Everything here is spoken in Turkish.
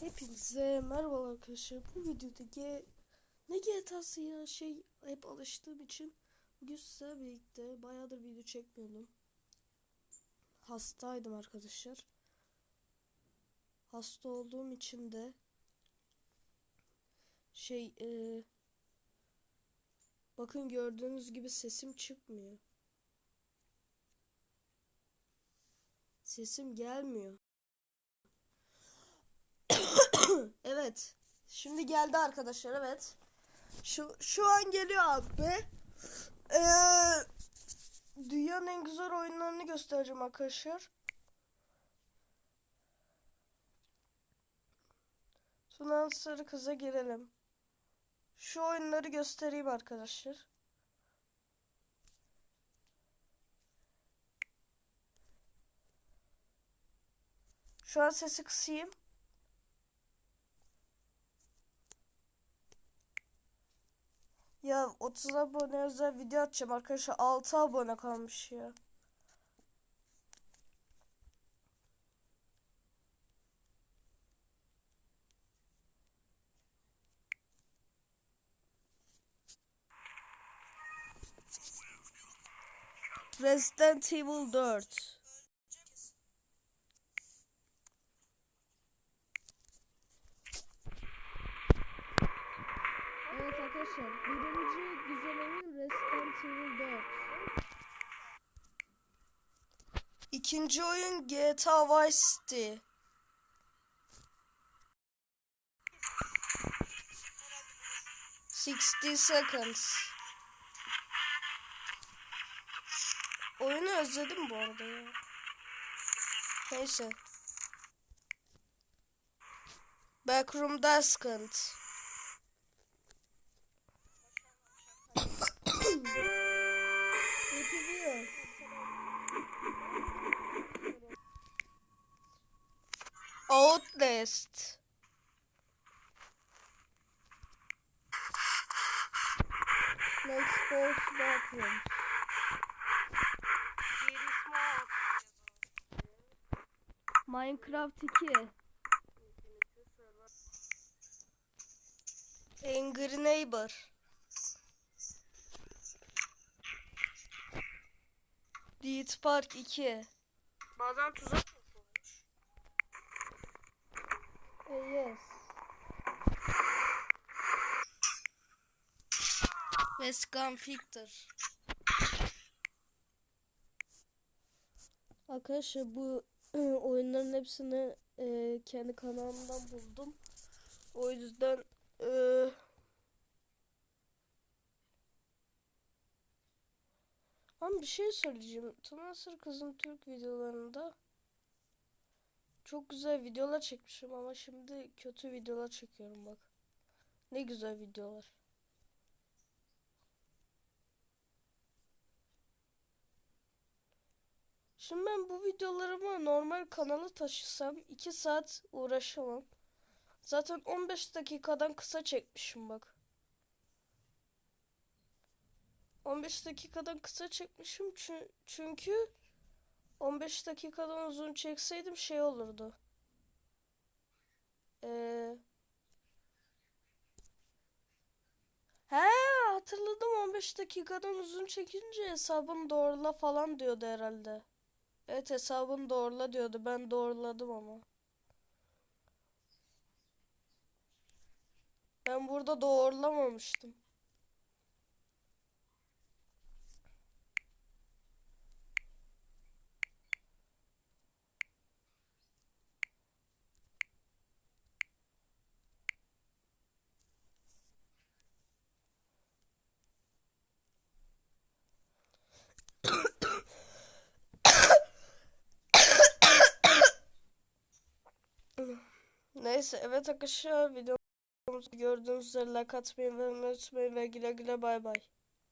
Hepinize merhaba arkadaşlar. Bu videoda G ne GTA'sı ya şey hep alıştığım için bugün sizlerle birlikte bayağıdır video çekmiyordum. Hastaydım arkadaşlar. Hasta olduğum için de şey e, bakın gördüğünüz gibi sesim çıkmıyor. Sesim gelmiyor. evet. Şimdi geldi arkadaşlar evet. Şu şu an geliyor abi. Ee, dünyanın en güzel oyunlarını göstereceğim arkadaşlar. Sunan sarı kıza girelim. Şu oyunları göstereyim arkadaşlar. Şu an sesi kısayım. Ya 30 abone özel video atacağım arkadaşlar. 6 abone kalmış ya. Resident Evil 4. Evet arkadaşlar birinci oyun Resident Evil 4. İkinci oyun GTA Vice City. Sixty seconds. Oyunu özledim bu arada ya. Neyse. Backroom Descent. Outlast. Next Force Backroom. Minecraft 2. Angry Neighbor. Deed Park 2. Bazen tuzak West Gun Victor. Arkadaşlar bu oyunların hepsini e, kendi kanalımdan buldum. O yüzden e, Ama bir şey söyleyeceğim. Tanasır Kızım Türk videolarında çok güzel videolar çekmişim ama şimdi kötü videolar çekiyorum bak. Ne güzel videolar. Şimdi ben bu videolarımı normal kanala taşısam 2 saat uğraşamam. Zaten 15 dakikadan kısa çekmişim bak. 15 dakikadan kısa çekmişim çü- çünkü 15 dakikadan uzun çekseydim şey olurdu. Ee... He hatırladım 15 dakikadan uzun çekince hesabını doğrula falan diyordu herhalde. Evet hesabını doğrula diyordu. Ben doğruladım ama. Ben burada doğrulamamıştım. Neyse evet arkadaşlar videomuzu gördüğünüz üzere like atmayı ve unutmayın ve güle güle bay bay.